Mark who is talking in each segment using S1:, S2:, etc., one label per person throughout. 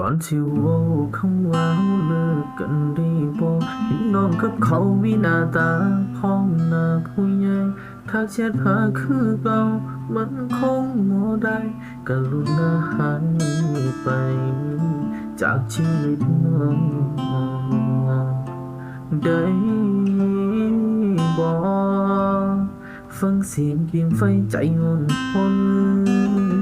S1: ก่อนที่ว่าคำว่าเลิกกันได้บ่เห็นน้องกับเขามีหน้าตาพ้องหน้าผู้ใหญ่ถ้าเช็ดหาคือเก่ามันคงบ่ได้กรุณาหายไป จากชีวิตน้องได้บ่ฟังเสียงเกียงไฟใจอ่อนพน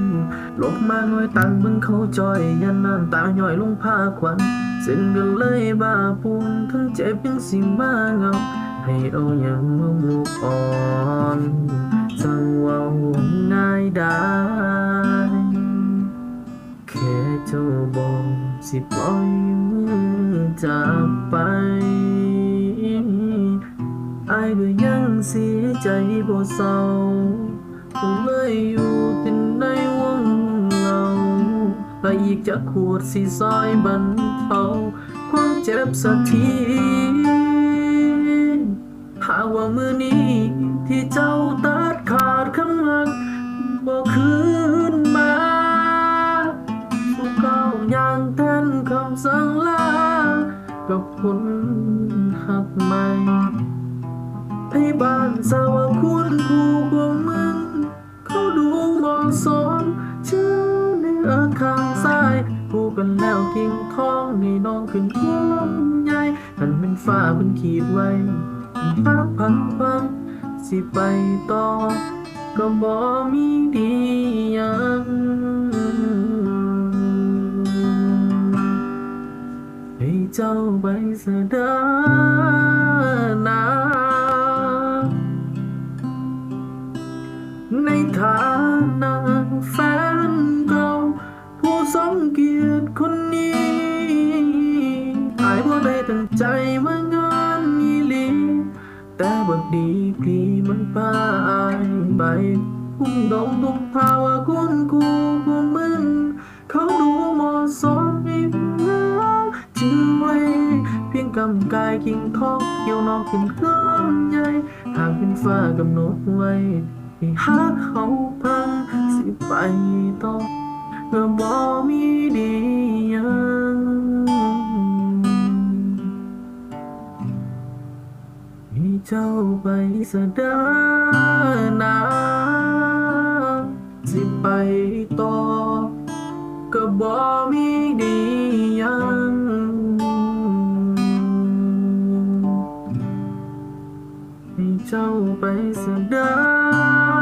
S1: ลบมาหน่วยตังมึงเขาจอยยันน้ำตาหย่อยลงผ้าควันเส้นเรื่องเลยบาปูนทั้งเจ็บยังสิมาเงาให้เอาอย่างมามุกอ่อนสังเว่าง่ายได้แค่เจ้าบอกสิปล่อยมือจากไปอายก็ยังเสียใจบ่เศร้า ก็เลยอยู่แต่ในวังเราและอีกจะขวดสีซอยบรรเทาความเจ็บสักทีหากว่ามือนี้ที่เจ้าตัดขาดคำหักบอกคืนมาสุกเก้าอย่างแทนคำสั่งลากับคนหักใหม่ให้บ้านสาวคุณครูของมึงเขา ดูเหมาะสมชื่อเนื้อข้างซ้ายผูกกันแล้วกิ่งทองนี่น้องขึ้นหัวใหญ่นั่นเป็นฟ้าเพิ่นขีดไว้พังพังพังสิไปต่อก็บ่มีดีหยังให้เจ้าไปเสดานาใน สมเกียรติคนนี้อายบ่ได้ตั้งใจมางานนี้ลีแต่บักดีกรีมันป้ายใบคุ้มดงทุกภาวะคุณกูของมึงเขาดูเหมาะสมให้รักจือไว้เพียงกำกายกิ่งทองเกี่ยวนอกขึ้นเครื่องใหญ่หากเป็นฟ้ากำหนดไว้ให้หักเขาพังสิไปต่อ ก็บ่มีดียังให้เจ้าไปสะดานาสิไปต่อก็บ่มีดียังให้เจ้าไปสะดา